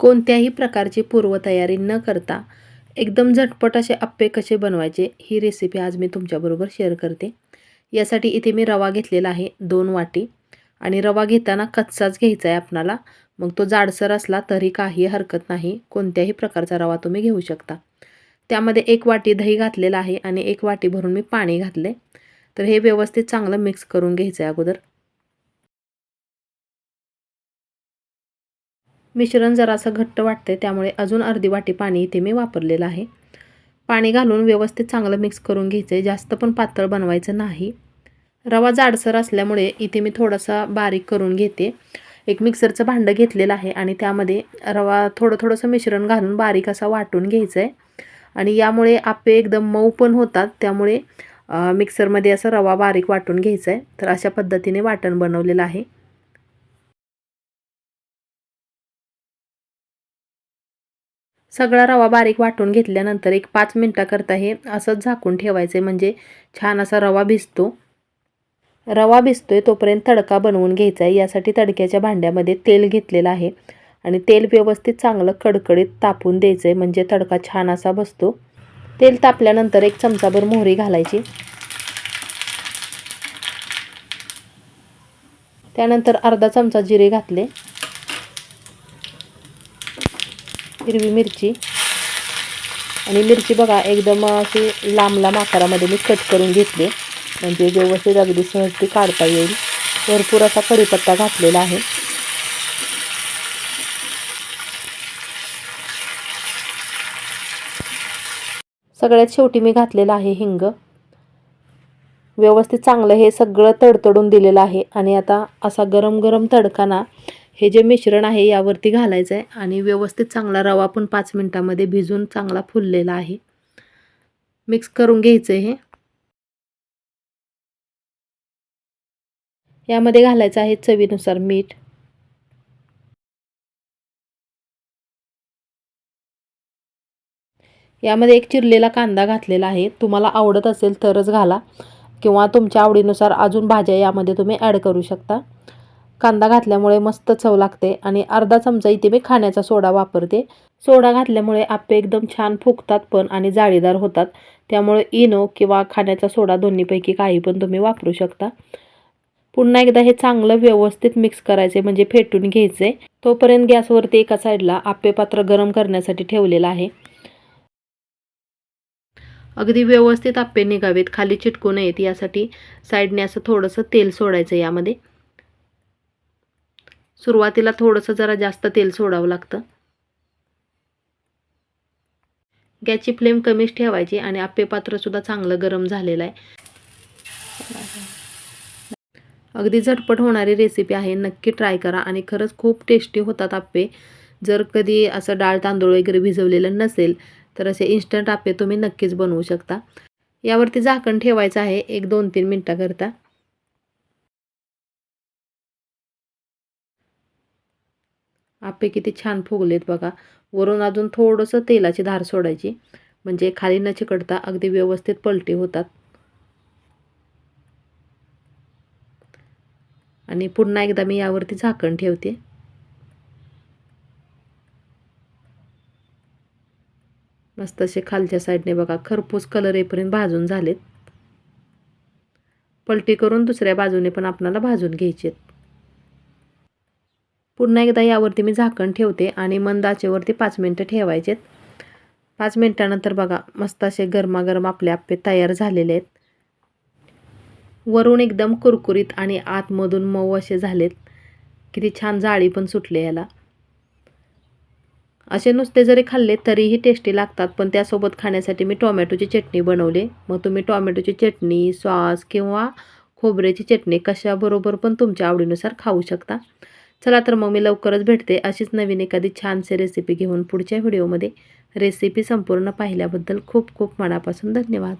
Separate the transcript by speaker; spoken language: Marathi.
Speaker 1: कोणत्याही प्रकारची पूर्वतयारी न करता एकदम झटपट असे आप्पे कसे बनवायचे ही रेसिपी आज मी तुमच्याबरोबर शेअर करते. यासाठी इथे मी रवा घेतलेला आहे दोन वाटी. आणि रवा घेताना कच्चाच घ्यायचा आहे आपणाला. मग तो जाडसर असला तरी काही हरकत नाही कोणत्याही प्रकारचा रवा तुम्ही घेऊ शकता. त्यामध्ये एक वाटी दही घातलेला आहे आणि एक वाटी भरून मी पाणी घातले तर हे व्यवस्थित चांगलं मिक्स करून घ्यायचं आहे अगोदर. मिश्रण जरासं घट्ट वाटते त्यामुळे अजून अर्धी वाटी पाणी इथे मी वापरलेलं आहे. पाणी घालून व्यवस्थित चांगलं मिक्स करून घ्यायचं आहे जास्त पण पातळ बनवायचं नाही. रवा जाडसर असल्यामुळे इथे मी थोडासा बारीक करून घेते. एक मिक्सरचं भांडं घेतलेलं आहे आणि त्यामध्ये रवा थोडं थोडंसं मिश्रण घालून बारीक असा वाटून घ्यायचं आहे आणि यामुळे आप्पे एकदम मऊ पण होतात त्यामुळे मिक्सरमध्ये असं रवा बारीक वाटून घ्यायचा आहे तर अशा पद्धतीने वाटण बनवलेलं आहे. सगळा रवा बारीक वाटून घेतल्यानंतर एक पाच मिनटाकरता हे असंच झाकून ठेवायचं. म्हणजे छान असा रवा भिजतो. रवा भिजतोय तोपर्यंत तडका बनवून घ्यायचा आहे. यासाठी तडक्याच्या भांड्यामध्ये तेल घेतलेलं आहे. आणि तेल व्यवस्थित चांगलं कडकडीत तापून द्यायचं आहे म्हणजे तडका छान असा बसतो. तेल तापल्यानंतर एक चमचाभर मोहरी घालायची. त्यानंतर अर्धा चमचा जिरे घातले. हिरवी मिरची. आणि मिरची बघा एकदम अशी लांब लांब आकारामध्ये मी कट करून घेतली. म्हणजे व्यवस्थित अगदी सहज ती काढता येईल. भरपूर असा कढीपत्ता घातलेला आहे. सगळ्यात शेवटी मी घातलेलं आहे हिंग. व्यवस्थित चांगलं हे सगळं तडतडून दिलेलं आहे. आणि आता असा गरम गरम तडकाना हे जे मिश्रण आहे यावरती घालायचं आहे आणि व्यवस्थित चांगला रवा पण पाच मिनटामध्ये भिजून चांगला फुललेला आहे. मिक्स करून घ्यायचं हे. यामध्ये घालायचं आहे चवीनुसार मीठ. यामध्ये एक चिरलेला कांदा घातलेला आहे. तुम्हाला आवडत असेल तरच घाला किंवा तुमच्या आवडीनुसार अजून भाज्या यामध्ये तुम्ही ॲड करू शकता. कांदा घातल्यामुळे मस्त चव लागते आणि अर्धा चमचा इथे मी खाण्याचा सोडा वापरते. सोडा घातल्यामुळे आप्पे एकदम छान फुगतात पण आणि जाळीदार होतात. त्यामुळे इनो किंवा खाण्याचा सोडा दोन्हीपैकी काही पण तुम्ही वापरू शकता. पुन्हा एकदा हे चांगलं व्यवस्थित मिक्स करायचे म्हणजे फेटून घ्यायचे. तोपर्यंत गॅसवरती एका साईडला आप्पे पात्र गरम करण्यासाठी ठेवलेलं आहे. अगदी व्यवस्थित आप्पे निघावेत खाली चिटकू नयेत यासाठी. साईडने असं थोडंसं तेल सोडायचं यामध्ये. सुरुवातीला थोडंसं जरा जास्त तेल सोडावं लागतं. गॅसची फ्लेम कमीच ठेवायची आणि आप्पे पात्रसुद्धा चांगलं गरम झालेलं आहे. अगदी झटपट होणारी रेसिपी आहे नक्की ट्राय करा आणि खरंच खूप टेस्टी होतात आप्पे जर कधी असं डाळ तांदूळ वगैरे भिजवलेलं नसेल तर असे इन्स्टंट आप्पे तुम्ही नक्कीच बनवू शकता. यावरती झाकण ठेवायचं आहे एक दोन तीन मिनटाकरता. आपे किती छान फुगलेत बघा. वरून अजून थोडंसं तेलाची धार सोडायची. म्हणजे खाली न चिकटता अगदी व्यवस्थित पलटी होतात. आणि पुन्हा एकदा मी यावरती झाकण ठेवते. मस्त असे खालच्या साईडने बघा खरपूस कलर येईपर्यंत भाजून झालेत. पलटी करून दुसऱ्या बाजूने पण आपणाला भाजून घ्यायचे पुन्हा एकदा यावरती मी झाकण ठेवते आणि मंद आचेवरती पाच मिनटं ठेवायचेत. पाच मिनटानंतर बघा मस्त असे गरमागरम आपले आप्पे तयार झालेले आहेत. वरून एकदम कुरकुरीत आणि आतमधून मऊ असे झालेत. किती छान जाळी पण सुटले याला. असे नुसते जरी खाल्ले तरीही टेस्टी लागतात पण त्यासोबत खाण्यासाठी मी टोमॅटोची चटणी बनवली. मग तुम्ही टोमॅटोची चटणी सॉस किंवा खोबऱ्याची चटणी कशाबरोबर पण तुमच्या आवडीनुसार खाऊ शकता. चला तर मग मी लवकरच भेटते अशीच नवीन एखादी छानशी रेसिपी घेऊन पुढच्या व्हिडिओमध्ये रेसिपी संपूर्ण पाहिल्याबद्दल खूप खूप मनापासून धन्यवाद.